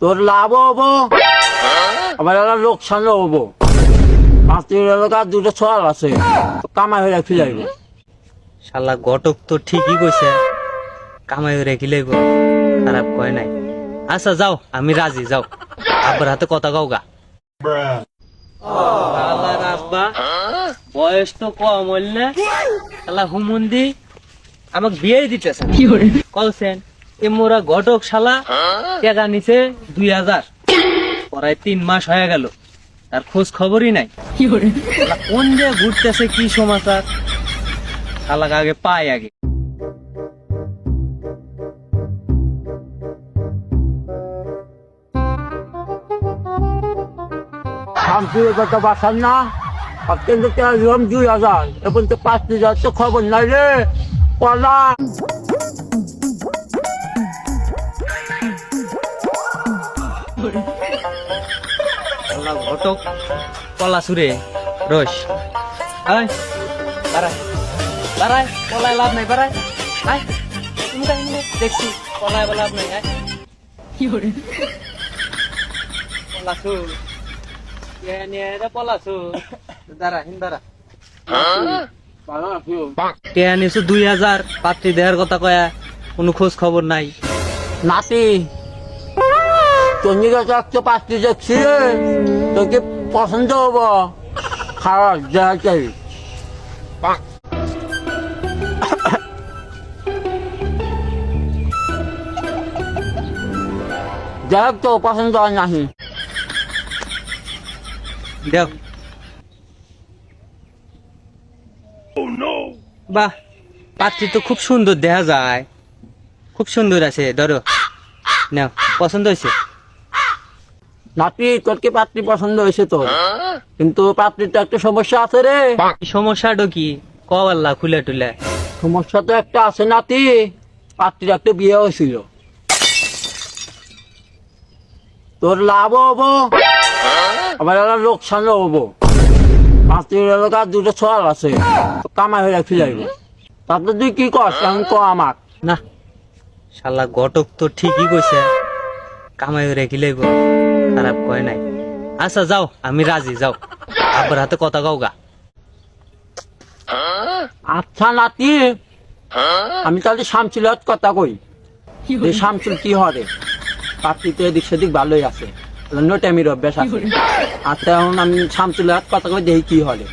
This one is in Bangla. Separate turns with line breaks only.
তোর লাভ হব? আবার এলা লোকসানও হব। পাঁচটি এলাকা দুটো ছল আছে। কামাই হয়ে রাখি যাইব
শালা ঘটক তো ঠিকই কইছে। কামাই রেখি লইব খারাপ কয় নাই। আচ্ছা যাও আমি রাজি যাও। আব্বার হাতে কথা গাও গা। আব্বা বয়স তো কম হইল না? শালা হুমন্দি আমাকে বিয়ে দিতেছে। কলছেন এ মোরা ঘটক শালা টাকা নিছে দুই হাজার। পরায় তিন মাস হয়ে গেল তার খোঁজ খবরই নাই। শালা কোন যে ঘুরতেছে কি সমাচার? শালাকে আগে পাই আগে।
বাসার না দুই হাজার। তো পাঁচটি হাজার তো খবর নাই রে কলা
শালা ঘটক কলা সুরে রস। আয় বাড়ায় বাড়ায় কলায় লাভ নাই বাড়ায়। আয় ইমুকা ইমুকা দেখছি কলায় লাভ নাই আয়। কলা সুর নিয়ে নিয়ে এটা পলা সুর দাঁড়া হিন দাঁড়া। টেয়া দুই হাজার পাত্রী দেওয়ার কথা কয়া কোনো খোঁজ খবর নাই।
নাতি চন্ডিগড় একশো পাঁচটি দেখছি তোকে পছন্দ হব? খারাপ দেখা চাই দেখ তো, পছন্দ হয় নাহি।
দেখ। বাহ, পাত্রী তো খুব সুন্দর দেখা যায়। খুব সুন্দর আছে, ধরো। নাও, পছন্দ হয়েছে?
নাতি তোর কি পাত্রী পছন্দ হয়েছে তোর? কিন্তু পাত্রীর তো একটা সমস্যা আছে রে।
সমস্যাটা কি? কওয়াল্লা খুলে টুলে।
সমস্যা তো একটা আছে নাতি পাত্রীর একটা বিয়ে হয়েছিল। তোর লাভ হব। আবার এলা লোকসানও হব। পাত্রীর এলাকা দুটো ছল আছে। কামাই হয়ে রাখি যাইব তাতে তুই কি কর আমি ক আমার
না শালা ঘটক তো ঠিকই কইছে। কামাই রেখি লইব? খারাপ কয় নাই। আচ্ছা যাও আমি রাজি যাও। আব্বার হাতে কথা গাও গা।
আচ্ছা নাতি। আমি তাহলে শামচুলের কথা কই। যে শামচুল কি হবে পাত্রী তো এদিক সেদিক ভালোই আছে। অভ্যাস আছে। আচ্ছা এখন আমি শামচুলের কথা কই দেখি কি হবে